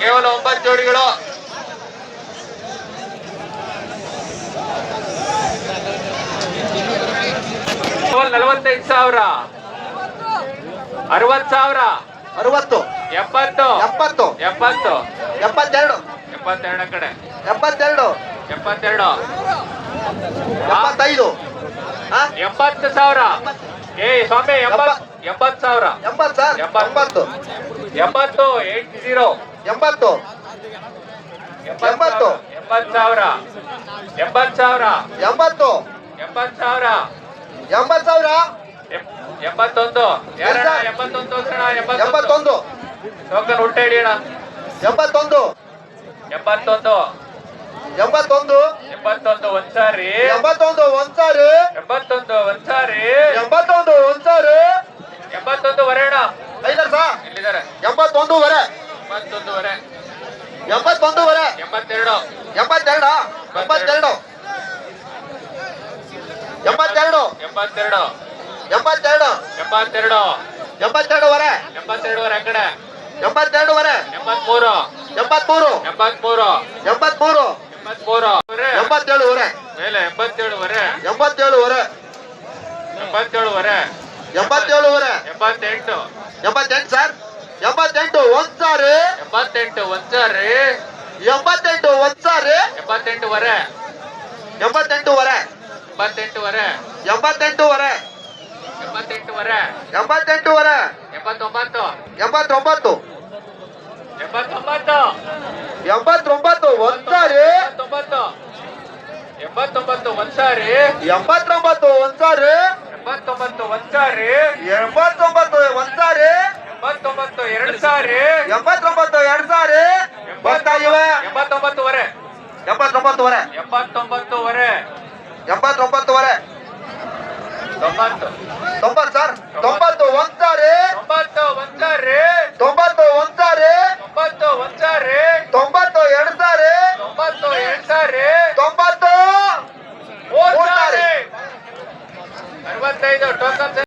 ಕೇವಲ ಒಂಬತ್ತು ಜೋಡಿಗಳು. ನಲವತ್ತೈದು ಸಾವಿರ. ಅರವತ್ ಸಾವಿರ. ಅರವತ್ತು. ಎಪ್ಪತ್ತು. ಎಪ್ಪತ್ತು. ಎಪ್ಪತ್ತು. ಎಪ್ಪತ್ತೆರಡು. ಎಪ್ಪತ್ತೆರಡ ಕಡೆ. ಎಪ್ಪತ್ತೆರಡು. ಎಪ್ಪತ್ತೆರಡು. ಎಪ್ಪತ್ತೈದು. ಎಂಬತ್ತು ಸಾವಿರ. ಏ ಸ್ವಾಮಿ ಎಂಬತ್ ಎಂಬತ್ತು. ಸಾವಿರ. ಎಂಬತ್ತು ಎಂಬತ್ತು. ಎಂಬತ್ತು ಎಂಬತ್ತು ಏಟ್ ಜೀರೋ. ಎಂಬತ್ತು. ಎಂಬತ್ತು. ಎಂಬತ್ತು ಸಾವಿರ. ಎಂಬತ್ತು ಸಾವಿರ. ಎಂಬತ್ತು. ಎಂಬತ್ತು ಸಾವಿರ. ಎಂಬತ್ತು ಸಾವಿರ. ಎಂಬತ್ತೊಂದು. ಎಂಬತ್ತೊಂದು ಎಂಬತ್ತೊಂದು. ಟೋಕನ್ ಉಲ್ಟ ಹಿಡಿಯೋಣ. ಎಂಬತ್ತೊಂದು. ಎಂಬತ್ತೊಂದು. ಎಂಬತ್ತೊಂದು. ಎಂಬತ್ತೊಂದು ಒಂದ್ಸಾರಿ ಎಂಬತ್ತೊಂದು ಒಂದ್ಸಾರಿ ಎಂಬತ್ತೊಂದು ಒಂದ್ಸಾರಿ ಎಂಬತ್ತೊಂದು ಒಂದ್ಸಾರಿ ಎಂಬತ್ತೊಂದು ಸಾ? ಇಲ್ಲಿದ್ದಾರೆ. ಎಂಬತ್ತೊಂದು ವರೆ ಎಂಬತ್ತೊಂದೂವರೆ. ಎಂಬತ್ತೆರಡು. ಎಂಬತ್ತೆರಡು? ಎಂಬತ್ತೆರಡು. ಎಂಬತ್ತೆರಡು. ಎಂಬತ್ತೆರಡು. ಎಂಬತ್ತೆರಡು. ಎಂಬತ್ತೆರಡು. ಎಂಬತ್ತೆರಡುವರೆ. ಎಂಬತ್ತೆರಡುವರೆ ಆ ಕಡೆ. ಎಂಬತ್ತೆರಡುವರೆ. ಎಂಬತ್ಮೂರು. ಎಂಬತ್ಮೂರು. ಎಂಬತ್ಮೂರು. ಎಂಬತ್ಮೂರು. ಎಂಬತ್ಮೂರು. ವರೆ. ಎಂಬತ್ತೇಳುವರೆ. ಮೇಲೆ ಎಂಬತ್ತೇಳುವರೆ. ಎಂಬತ್ತೇಳುವರೆ. ಎಂಬತ್ತೇಳುವರೆ. ಎಂಬತ್ತೇಳುವರೆ. ಎಂಬತ್ತೆಂಟು. ಎಂಬತ್ತೆಂಟು ಸರ್. ಎಂಬತ್ತೆಂಟು ಒಂದ್ ಸಾರಿ ಎಂಬತ್ತೆಂಟು ಒಂದ್ ಸಾರಿ ಎಂಬತ್ತೆಂಟು ಒಂದ್ ಸಾರಿ ಎಂಬತ್ತೆಂಟುವರೆ. ಎಂಬತ್ತೆಂಟುವರೆ. ಎಂಬತ್ತೆಂಟುವರೆ. ಎಂಬತ್ತೆಂಟುವರೆ. ಎಂಬತ್ತೆಂಟುವರೆ. ಎಂಬತ್ತೆಂಟುವರೆ. ಎಂಬತ್ತೊಂಬತ್ತು. ಎಂಬತ್ತೊಂಬತ್ತು. ಎಂಬತ್ತೊಂಬತ್ತು. ಎಂಬತ್ತೊಂಬತ್ತು ಒಂದ್ ಸಾರಿ ಎಂಬತ್ತೊಂಬತ್ತು. ಎಂಬತ್ತೊಂಬತ್ತು ಒಂದ್ ಸಾರಿ ಎಂಬತ್ತೊಂಬತ್ತು ಒಂದ್ ಸಾರಿ ಎಂಬತ್ತೊಂಬತ್ತು ಒಂದ್ ಸಾರಿ ಎಂಬತ್ತೊಂಬತ್ತು ಒಂದ್ ಸಾರಿ ಎಂಬತ್ತೊಂಬತ್ತು ಎರಡು ಸಾರಿ. ಎಂಬತ್ತೊಂಬತ್ತು ಎರಡ್ ಸಾರಿ. ಬರ್ತಾ ಇವೆ. ಎಂಬತ್ತೊಂಬತ್ತುವರೆ ಎಂಬತ್ತೊಂಬತ್ತುವರೆ ಎಂಬತ್ತೊಂಬತ್ತುವರೆ ಎಂಬತ್ತೊಂಬತ್ತುವರೆ ತೊಂಬತ್ತು. ತೊಂಬತ್ತು ಸರ್. ತೊಂಬತ್ತು ಒಂದ್ ಸಾರಿ. ತೊಂಬತ್ತು ಒಂದ್ ಸಾರಿ. ತೊಂಬತ್ತು ಒಂದ್ ಸಾರಿ. ತೊಂಬತ್ತು ಒಂದ್ ಸಾರಿ. ತೊಂಬತ್ತು ಎರಡ್ ಸಾರಿ. ತೊಂಬತ್ತು ಎರಡ್ ಸಾರಿ. ತೊಂಬತ್ತು. ಮೂರ್ ಮೂರ್ ಸಾರಿ. ಸಾರಿ. ಅರವತ್ತೈದು ಟೋಕನ್